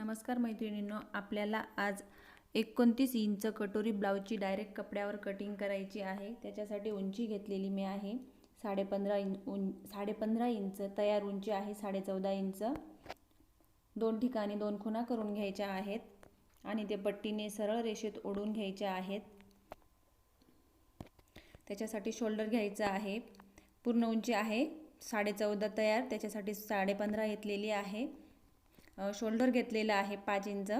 नमस्कार मैत्रिणींनो आपल्याला आज एकोणतीस इंच कटोरी ब्लाऊजची डायरेक्ट कपड्यावर कटिंग करायची आहे. त्याच्यासाठी उंची घेतलेली मी आहे. साडेपंधरा इंच उं साडेपंधरा इंच तयार उंची आहे साडेचौदा इंच. दोन ठिकाणी दोन खुणा करून घ्यायच्या आहेत आणि ते पट्टीने सरळ रेषेत ओढून घ्यायच्या आहेत. त्याच्यासाठी शोल्डर घ्यायचं आहे. पूर्ण उंची आहे. साडेचौदा तयार. त्याच्यासाठी साडेपंधरा घेतलेली आहे. शोल्डर घेतलेलं आहे पाच इंच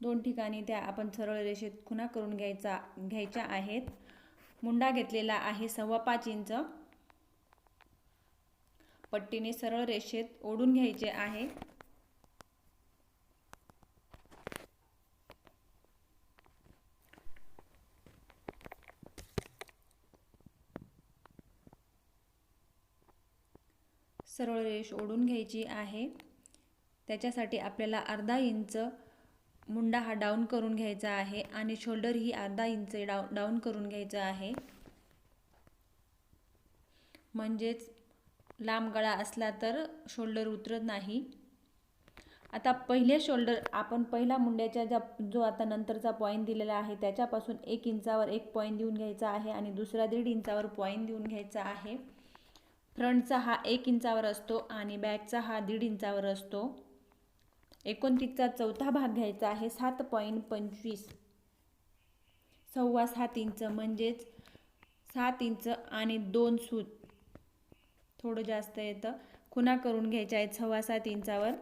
दोन ठिकाणी त्या आपण सरळ रेषेत खुणा करून घ्यायचा घ्यायच्या आहेत. मुंडा घेतलेला आहे सव्वा पाच इंच पट्टीने सरळ रेषेत ओढून घ्यायचे आहे. सरळ रेष ओढून घ्यायची आहे. त्याच्यासाठी आपल्याला अर्धा इंच मुंडा हा डाऊन करून घ्यायचा आहे आणि शोल्डर ही अर्धा इंच डाऊ डाऊन करून घ्यायचं आहे. म्हणजेच लांब गळा असला तर शोल्डर उतरत नाही. आता पहिले शोल्डर आपण पहिला मुंड्याच्या ज्या जो आता नंतरचा पॉईंट दिलेला आहे त्याच्यापासून एक इंचावर एक पॉईंट देऊन घ्यायचा आहे आणि दुसरा दीड इंचावर पॉईंट देऊन घ्यायचा आहे. फ्रंटचा हा एक इंचावर असतो आणि बॅकचा हा दीड इंचावर असतो. एकोणतीसचा चौथा भाग घ्यायचा आहे सात पॉईंट पंचवीस. सव्वा सात इंच म्हणजेच सात इंच आणि दोन सूत. थोडं जास्त येतं. खुणा करून घ्यायच्या आहेत सव्वा सात इंचावर.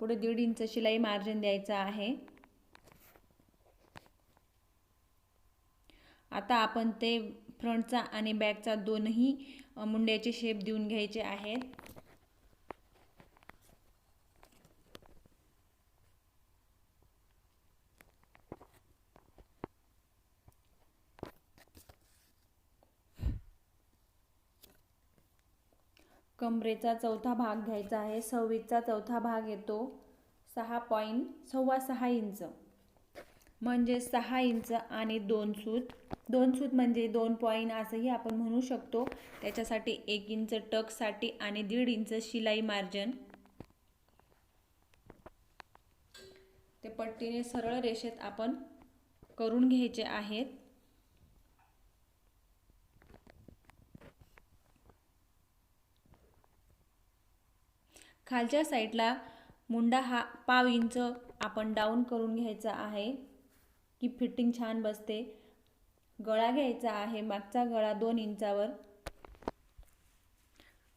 पुढे दीड इंच शिलाई मार्जिन द्यायचं आहे. आता आपण ते फ्रंटचा आणि बॅकचा दोनही मुंड्याचे शेप देऊन घ्यायचे आहेत. कमरेचा चौथा भाग घ्यायचा आहे. सव्वीसचा चौथा भाग येतो. सहा पॉईंट सव्वा सहा इंच. म्हणजे सहा इंच आणि दोन सूत. दोन सूत म्हणजे दोन पॉईंट असंही आपण म्हणू शकतो. त्याच्यासाठी एक इंच टकसाठी आणि दीड इंच शिलाई मार्जन. ते पट्टीने सरळ रेषेत आपण करून घ्यायचे आहेत. खालच्या साईडला मुंडा हा पाव इंच आपण डाऊन करून घ्यायचा आहे. की फिटिंग छान बसते. गळा घ्यायचा आहे मागचा गळा दोन इंचावर.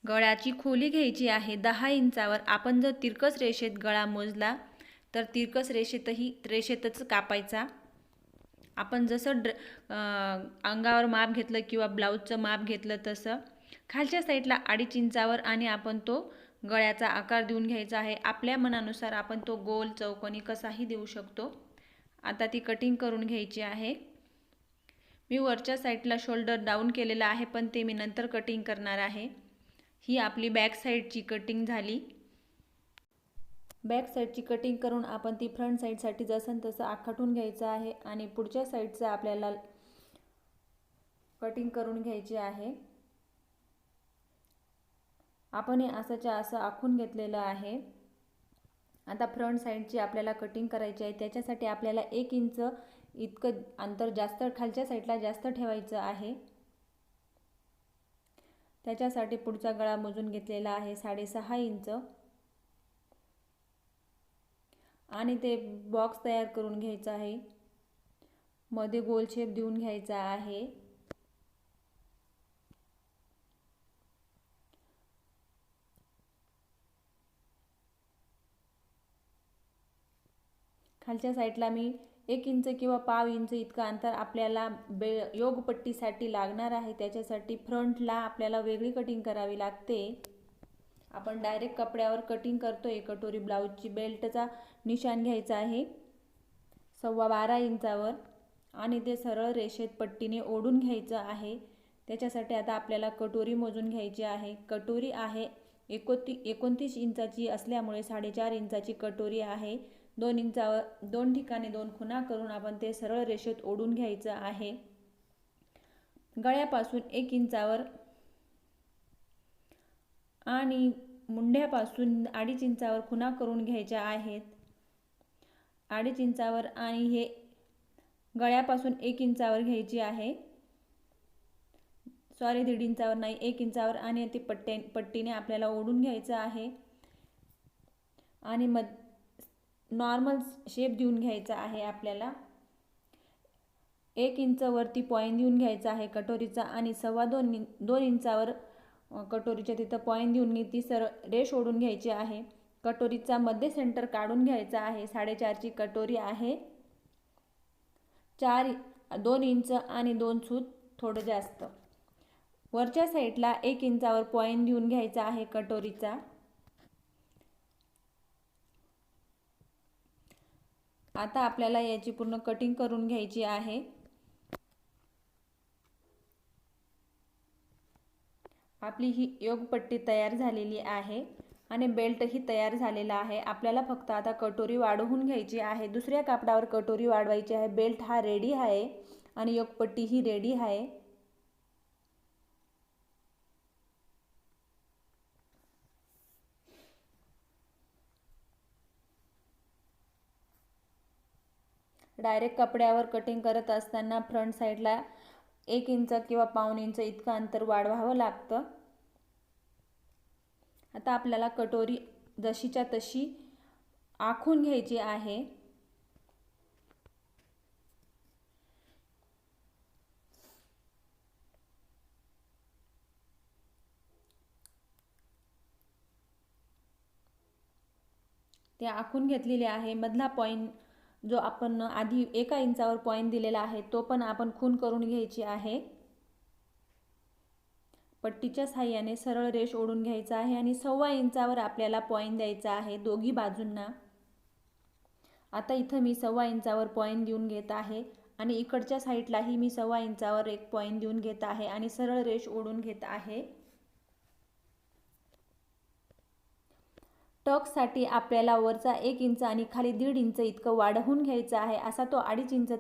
गळ्याची खोली घ्यायची आहे दहा इंचावर. आपण जर तिरकस रेषेत गळा मोजला तर तिरकस रेषेतही रेषेतच कापायचा. आपण जसं ड्र अंगावर माप घेतलं किंवा ब्लाऊजचं माप घेतलं तसं खालच्या साईडला अडीच इंचावर आणि आपण तो गळ्याचा आकार देऊन घ्यायचा आहे. आपल्या मनानुसार आपण तो गोल चौकोनी कसाही देऊ शकतो. आता ती कटिंग करून घ्यायची आहे. मी वरच्या साईडला शोल्डर डाऊन केलेला आहे पण ते मी नंतर कटिंग करणार आहे. ही आपली बॅक साईडची कटिंग झाली. बॅक साईडची कटिंग करून आपण ती फ्रंट साईडसाठी जसं तसं आखाटून घ्यायचं आहे आणि पुढच्या साईडचं आपल्याला कटिंग करून घ्यायची आहे. आपण हे असंच्या असं आखून घेतलेलं आहे. आता फ्रंट साईडची आपल्याला कटिंग करायची आहे त्याच्यासाठी आपल्याला एक इंच इतकं अंतर जास्त खालच्या साईडला जास्त ठेवायचं आहे. त्याच्यासाठी पुढचा गळा मोजून घेतलेला आहे साडेसहा इंच. आणि ते बॉक्स तयार करून घ्यायचं आहे. मध्ये गोल शेप देऊन घ्यायचा आहे. खालच्या साईडला मी एक इंच किंवा पाव इंच इतकं अंतर आपल्याला बे योगपट्टीसाठी लागणार आहे. त्याच्यासाठी फ्रंटला आपल्याला वेगळी कटिंग करावी लागते. आपण डायरेक्ट कपड्यावर कटिंग करतो आहे कटोरी ब्लाऊजची बेल्टचा निशाण घ्यायचा आहे. सव्वा बारा इंचावर आणि ते सरळ रेषेत पट्टीने ओढून घ्यायचं आहे. त्याच्यासाठी आता आपल्याला कटोरी मोजून घ्यायची आहे. कटोरी आहे एकोती एकोणतीस इंचाची असल्यामुळे साडेचार इंचाची कटोरी आहे. दोन इंचावर दोन ठिकाणी दोन खुणा करून आपण ते सरळ रेषेत ओढून घ्यायचं आहे. गळ्यापासून एक इंचावर आणि मुंड्यापासून अडीच इंचावर खुणा करून घ्यायच्या आहेत. अडीच इंचावर आणि हे गळ्यापासून एक इंचावर घ्यायची आहे. सॉरी दीड इंचावर नाही एक इंचावर आणि ते पट्टे पट्टीने आपल्याला ओढून घ्यायचं आहे. आणि मध नॉर्मल शेप देऊन घ्यायचा आहे आपल्याला. एक इंचावरती पॉईंट देऊन घ्यायचा आहे कटोरीचा आणि सव्वा दोन दोन इंचावर कटोरीच्या तिथं पॉईंट देऊन ती सर रेश ओढून घ्यायची आहे. कटोरीचा मध्य सेंटर काढून घ्यायचा आहे. साडेचारची कटोरी आहे. चार दोन इंच आणि दोन सूत थोडं जास्त. वरच्या साईडला एक इंचावर पॉईंट देऊन घ्यायचा आहे कटोरीचा. आता आपल्याला याची पूर्ण कटिंग करून घ्यायची आहे. आपली ही योगपट्टी तयार झालेली आहे आणि बेल्टही तयार झालेला आहे. आपल्याला फक्त आता कटोरी वाढवून घ्यायची आहे. दुसऱ्या कापडावर कटोरी वाढवायची आहे. बेल्ट हा रेडी आहे आणि योगपट्टी ही रेडी आहे. डायरेक्ट कपड्यावर कटिंग करत असताना फ्रंट साईडला एक इंच किंवा पाऊन इंच इतकं अंतर वाढवावं लागतं. आता आपल्याला कटोरी जशीच्या तशी आखून घ्यायची आहे. ते आखून घेतलेले आहे. मधला पॉईंट जो आपण आधी एका इंचावर पॉईंट दिलेला आहे तो पण आपण खून करून घ्यायची आहे. पट्टीच्या साह्याने सरळ रेष ओढून घ्यायचा आहे आणि सव्वा इंचावर आपल्याला पॉईंट द्यायचा आहे दोघी बाजूंना. आता इथं मी सव्वा इंचावर पॉईंट देऊन घेत आहे आणि इकडच्या साईडलाही मी सव्वा इंचावर एक पॉईंट देऊन घेत आहे आणि सरळ रेष ओढून घेत आहे. टकसाठी आपल्याला वरचा एक इंच आणि खाली दीड इंच इतकं वाढवून घ्यायचं आहे असा तो अडीच इंच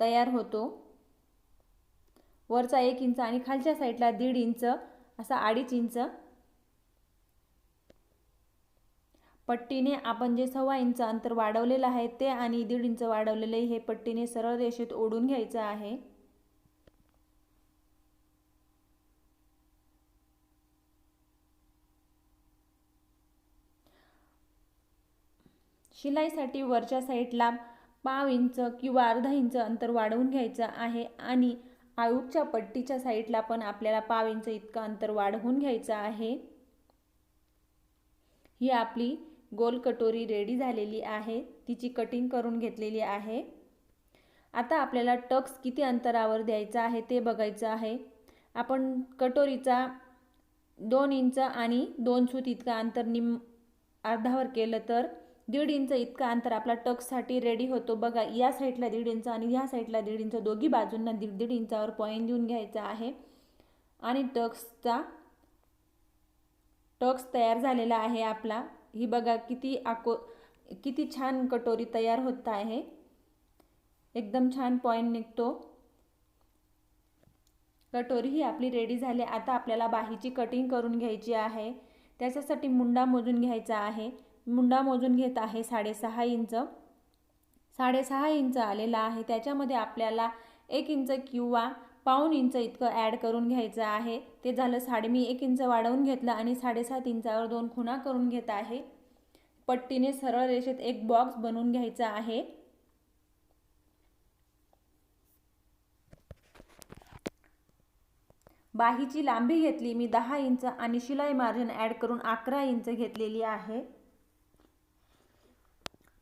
तयार होतो. वरचा एक इंच आणि खालच्या साईडला दीड इंच असा अडीच इंच. पट्टीने आपण जे सव्वा इंच अंतर वाढवलेलं आहे ते आणि दीड इंच वाढवलेले हे पट्टीने सरळ रेषेत ओढून घ्यायचं आहे. शिलाईसाठी वरच्या साईडला पाव इंच किंवा अर्धा इंच अंतर वाढवून घ्यायचं आहे आणि आळूच्या पट्टीच्या साईडला पण आपल्याला पाव इंच इतकं अंतर वाढवून घ्यायचं आहे. ही आपली गोल कटोरी रेडी झालेली आहे. तिची कटिंग करून घेतलेली आहे. आता आपल्याला टक्स किती अंतरावर द्यायचा आहे ते बघायचं आहे. आपण कटोरीचा दोन इंच आणि दोन सूत इतकं अंतर निम अर्धावर केलं तर दीड इंच इतका अंतर आपला टक्ससाठी रेडी होतो. बघा या साईडला दीड इंच आणि ह्या साईडला दीड इंच. दोघी बाजूंना दीड दीड इंचावर पॉईंट देऊन घ्यायचा आहे. आणि टक्सचा टक्स तयार झालेला आहे आपला. ही बघा किती आको किती छान कटोरी तयार होत आहे. एकदम छान पॉईंट निघतो. कटोरी ही आपली रेडी झाली. आता आपल्याला बाहीची कटिंग करून घ्यायची आहे. त्याच्यासाठी मुंडा मोजून घ्यायचा आहे. मुंडा मोजून घेत आहे साडेसहा इंच. साडेसहा इंच आलेला आहे. त्याच्यामध्ये आपल्याला एक इंच किंवा पाऊन इंच इतकं ॲड करून घ्यायचं आहे. ते झालं साडे मी एक इंच वाढवून घेतलं आणि साडेसात इंचावर दोन खुणा करून घेत आहे. पट्टीने सरळ रेषेत एक बॉक्स बनवून घ्यायचा आहे. बाहीची लांबी घेतली मी दहा इंच आणि शिलाई मार्जिन ॲड करून अकरा इंच घेतलेली आहे.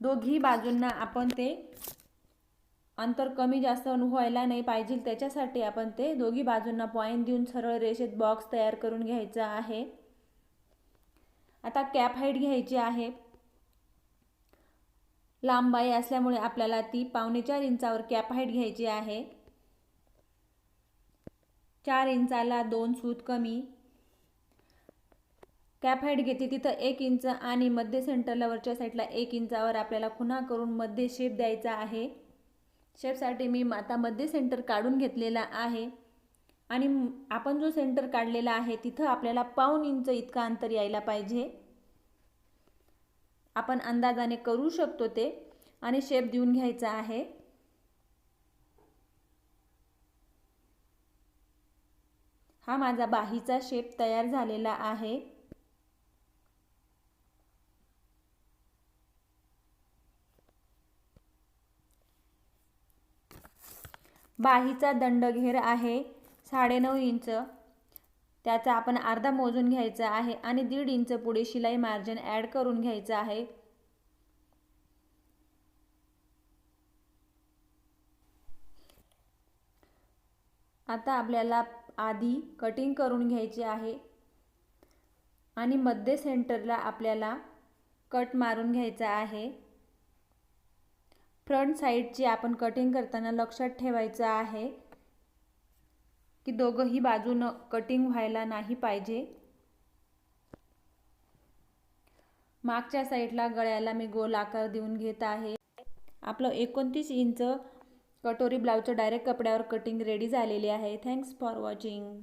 दोघी बाजूंना आपण ते अंतर कमी जास्त व्हायला नाही पाहिजे. त्याच्यासाठी आपण ते दोघी बाजूंना पॉईंट देऊन सरळ रेषेत बॉक्स तयार करून घ्यायचा आहे. आता कॅप हाईट घ्यायची आहे. लांबाई असल्यामुळे आपल्याला ती पावणे चार इंचावर कॅप हाईट घ्यायची आहे. चार इंचाला दोन सूत कमी. कॅप हाईट घेते तिथं एक इंच आणि मध्य सेंटरला वरच्या साईडला एक इंचावर आपल्याला खुणा करून मध्य शेप द्यायचा आहे. शेपसाठी मी आता मध्य सेंटर काढून घेतलेला आहे. आणि आपण जो सेंटर काढलेला आहे तिथं आपल्याला पाऊण इंच इतका अंतर यायला पाहिजे. आपण अंदाजाने करू शकतो ते आणि शेप देऊन घ्यायचा आहे. हा माझा बाहीचा शेप तयार झालेला आहे. बाहीचा दंडघेर आहे साडेनऊ इंच. त्याचा आपण अर्धा मोजून घ्यायचा आहे आणि दीड इंच पुढे शिलाई मार्जिन ॲड करून घ्यायचं आहे. आता आपल्याला आधी कटिंग करून घ्यायची आहे. आणि मध्य सेंटरला आपल्याला कट मारून घ्यायचा आहे. फ्रंट साईडची आपण कटिंग करताना लक्षात ठेवायचं आहे की दोघंही बाजूनं कटिंग व्हायला नाही पाहिजे. मागच्या साईडला गळ्याला मी गोल आकार देऊन घेत आहे. आपलं एकोणतीस इंच कटोरी ब्लाऊजचं डायरेक्ट कपड्यावर कटिंग रेडी झालेली आहे. Thanks for watching